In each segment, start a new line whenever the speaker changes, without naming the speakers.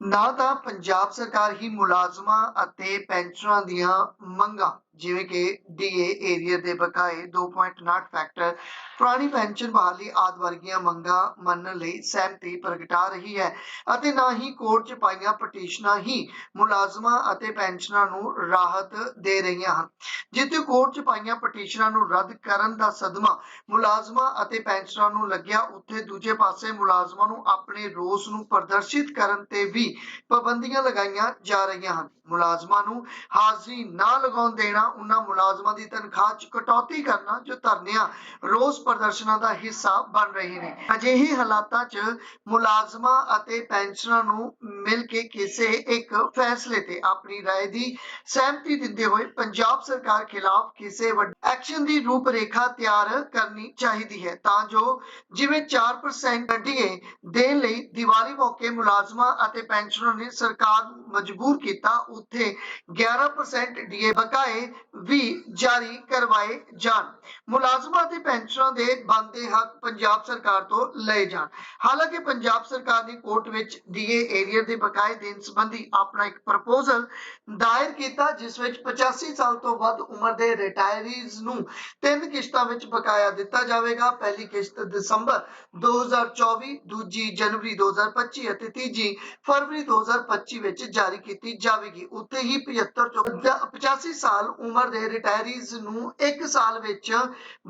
ਨਾ ਤਾਂ ਪੰਜਾਬ ਸਰਕਾਰ ਹੀ ਮੁਲਾਜ਼ਮਾਂ ਅਤੇ ਪੈਨਸ਼ਨਰਾਂ ਦੀਆਂ ਮੰਗਾਂ ਜਿਵੇਂ ਕਿ ਡੀਏ ਏਰੀਆ ਦੇ ਬਕਾਏ 2.9 ਫੈਕਟਰ ਪੁਰਾਣੀ ਪੈਨਸ਼ਨ ਬਹਾਲੀ ਆਦਿ ਵਰਗੀਆਂ ਮੰਗਾਂ ਮੰਨਣ ਲਈ ਸਹਿਮਤੀ ਪ੍ਰਗਟਾ ਰਹੀ ਹੈ ਅਤੇ ਨਾ ਹੀ ਕੋਰਟ 'ਚ ਪਾਈਆਂ ਪਟੀਸ਼ਨਾਂ ਹੀ ਮੁਲਾਜ਼ਮਾਂ ਅਤੇ ਪੈਨਸ਼ਨਰਾਂ ਨੂੰ ਰਾਹਤ ਦੇ ਰਹੀਆਂ ਹਨ। ਜਿੱਥੇ ਕੋਰਟ 'ਚ ਪਾਈਆਂ ਪਟੀਸ਼ਨਾਂ ਨੂੰ ਰੱਦ ਕਰਨ ਦਾ ਸਦਮਾ ਮੁਲਾਜ਼ਮਾਂ ਅਤੇ ਪੈਨਸ਼ਨਰਾਂ ਨੂੰ ਲੱਗਿਆ, ਉੱਥੇ ਦੂਜੇ ਪਾਸੇ ਮੁਲਾਜ਼ਮਾਂ ਨੂੰ ਆਪਣੇ ਰੋਸ ਨੂੰ ਪ੍ਰਦਰਸ਼ਿਤ ਕਰਨ ਤੇ ਵੀ ਪਾਬੰਦੀਆਂ ਲਗਾਈਆਂ ਜਾ ਰਹੀਆਂ ਹਨ। ਮੁਲਾਜ਼ਮਾਂ ਨੂੰ ਹਾਜ਼ਰੀ ਨਾ ਲਗਾਉਣ ਦੇਣਾ ਉਹਨਾਂ ਮੁਲਾਜ਼ਮਾਂ ਦੀ ਤਨਖਾਹ 'ਚ ਕਟੌਤੀ ਕਰਨਾ ਜੋ ਧਰਨਿਆਂ ਰੋਸ ਪ੍ਰਦਰਸ਼ਨਾਂ ਦਾ ਹਿੱਸਾ ਬਣ ਰਹੇ ਨੇ ਅਜਿਹੇ ਹਾਲਾਤਾਂ 'ਚ ਮੁਲਾਜ਼ਮਾਂ ਅਤੇ ਪੈਨਸ਼ਨਰਾਂ ਨੂੰ ਮਿਲ ਕੇ ਕਿਸੇ ਇੱਕ ਫੈਸਲੇ ਤੇ ਆਪਣੀ رائے ਦੀ ਸਹਿਮਤੀ ਦਿੰਦੇ ਹੋਏ ਪੰਜਾਬ ਸਰਕਾਰ ਖਿਲਾਫ ਕਿਸੇ ਵੱਡੇ ਐਕਸ਼ਨ ਦੀ ਰੂਪਰੇਖਾ ਤਿਆਰ ਕਰਨੀ ਚਾਹੀਦੀ ਹੈ। ਤਾਂ ਜੋ ਜਿਵੇਂ 4% ਡੀਏ ਦੇਣ ਲਈ ਦੀਵਾਲੀ ਮੌਕੇ ਮੁਲਾਜ਼ਮਾਂ ਅਤੇ ਪੈਨਸ਼ਨਰਾਂ ਨੇ ਸਰਕਾਰ ਨੂੰ ਮਜਬੂਰ ਕੀਤਾ। ਉੱਥੇ 11% ਡੀਏ ਬਕਾਏ ਵੀ ਜਾਰੀ ਕਰਵਾਏ ਜਾਣ। ਮੁਲਾਜ਼ਮਾਂ ਅਤੇ ਪੈਨਸ਼ਨਰਾਂ ਦੇ ਬਣਦੇ ਹੱਕ ਪੰਜਾਬ ਸਰਕਾਰ ਤੋਂ ਲਏ ਜਾਣ। ਹਾਲਾਂਕਿ ਪੰਜਾਬ ਸਰਕਾਰ ਨੇ ਕੋਰਟ ਵਿੱਚ ਡੀਏ ਏਰੀਆ ਦੇ ਬਕਾਏ ਦੇਣ ਸੰਬੰਧੀ ਆਪਣਾ ਇੱਕ ਪ੍ਰਪੋਜ਼ਲ ਦਾਇਰ ਕੀਤਾ, ਜਿਸ ਵਿੱਚ 85 ਸਾਲ ਤੋਂ ਵੱਧ ਉਮਰ ਦੇ ਰਿਟਾਇਰੀਜ਼ ਨੂੰ ਤਿੰਨ ਕਿਸ਼ਤਾਂ ਵਿੱਚ ਬਕਾਇਆ ਦਿੱਤਾ ਜਾਵੇਗਾ। ਪਹਿਲੀ ਕਿਸ਼ਤ ਦਸੰਬਰ 2024 ਦੂਜੀ ਜਨਵਰੀ 2025 ਅਤੇ ਤੀਜੀ ਫਰਵਰੀ 2025 ਵਿੱਚ ਜਾਰੀ ਕੀਤੀ ਜਾਵੇਗੀ। ਉੱਥੇ ਹੀ 75 ਤੋਂ 85 ਸਾਲ ਉਮਰ ਦੇ ਰਿਟਾਇਰੀਜ਼ ਨੂੰ 1 ਸਾਲ ਵਿੱਚ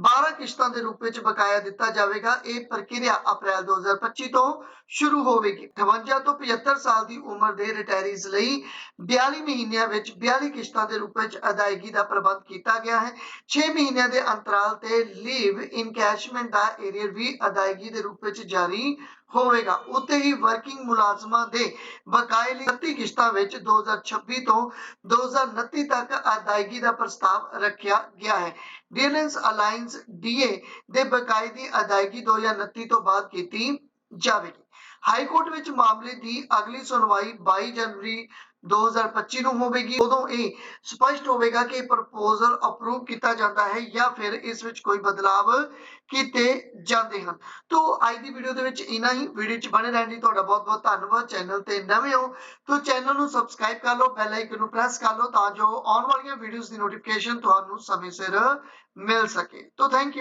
12 ਕਿਸ਼ਤਾਂ ਦੇ ਰੂਪ ਵਿੱਚ ਬਕਾਇਆ ਦਿੱਤਾ ਜਾਵੇਗਾ। ਇਹ ਪ੍ਰਕਿਰਿਆ ਅਪ੍ਰੈਲ 2025 ਤੋਂ ਸ਼ੁਰੂ ਹੋਵੇਗੀ। 58 ਤੋਂ 75 ਸਾਲ ਦੀ ਉਮਰ ਦੇ ਰਿਟਾਇਰੀਜ਼ ਲਈ 42 ਮਹੀਨਿਆਂ ਵਿੱਚ 42 ਕਿਸ਼ਤਾਂ ਦੇ ਰੂਪ ਵਿੱਚ ਅਦਾਇਗੀ ਦਾ ਪ੍ਰਬੰਧ ਕੀਤਾ ਗਿਆ ਹੈ। 6 ਮਹੀਨਿਆਂ ਦੇ ਅੰਤਰਾਲ ਤੇ ਲੀਵ ਇਨਕੈਸ਼ਮੈਂਟ ਦਾ ਏਰੀਅਰ ਵੀ ਅਦਾਇਗੀ ਦੇ ਰੂਪ ਵਿੱਚ ਜਾਰੀ ਹੋਵੇਗਾ। ਉੱਤੇ ਹੀ ਵਰਕਿੰਗ ਮੁਲਾਜ਼ਮਾਂ ਦੇ ਬਕਾਏ ਲਈ 30 ਕਿਸ਼ਤਾਂ ਵਿੱਚ 2026 ਤੋਂ 2029 ਤੱਕ ਅਦਾਇਗੀ ਦਾ ਪ੍ਰਸਤਾਵ ਰੱਖਿਆ ਗਿਆ ਹੈ। ਡੀਐਨਐਸ ਅਲਾਈਅੰਸ ਡੀਏ ਦੇ ਬਕਾਏ ਦੀ ਅਦਾਇਗੀ 2029 ਤੋਂ ਬਾਅਦ ਕੀਤੀ ਜਾਵੇਗੀ। ਹਾਈ ਕੋਰਟ ਵਿੱਚ ਮਾਮਲੇ ਦੀ ਅਗਲੀ ਸੁਣਵਾਈ 22 ਜਨਵਰੀ 2025 ਨੂੰ ਹੋਵੇਗੀ। ਉਦੋਂ ਇਹ ਸਪਸ਼ਟ ਹੋਵੇਗਾ ਕਿ ਪ੍ਰਪੋਜ਼ਲ ਅਪਰੂਵ ਕੀਤਾ ਜਾਂਦਾ ਹੈ ਜਾਂ ਫਿਰ ਇਸ ਵਿੱਚ ਕੋਈ ਬਦਲਾਵ ਕੀਤੇ ਜਾਂਦੇ ਹਨ। ਤੋਂ, ਅੱਜ ਦੀ ਵੀਡੀਓ ਦੇ ਵਿੱਚ ਇਨਾ ਹੀ। ਵੀਡੀਓ 'ਚ ਬਣੇ ਰਹਿਣ ਲਈ ਤੁਹਾਡਾ ਬਹੁਤ ਬਹੁਤ ਧੰਨਵਾਦ। ਚੈਨਲ ਤੇ ਨਵੇਂ ਹੋ ਤਾਂ, ਚੈਨਲ ਨੂੰ ਸਬਸਕ੍ਰਾਈਬ ਕਰ ਲਓ ਬੈਲ ਆਈਕਨ ਨੂੰ ਪ੍ਰੈਸ ਕਰ ਲਓ ਤਾਂ ਜੋ ਆਉਣ ਵਾਲੀਆਂ ਵੀਡੀਓਜ਼ ਦੀ ਨੋਟੀਫਿਕੇਸ਼ਨ ਤੁਹਾਨੂੰ ਸਮੇਂ ਸਿਰ ਮਿਲ ਸਕੇ। ਤੋਂ ਥੈਂਕ ਯੂ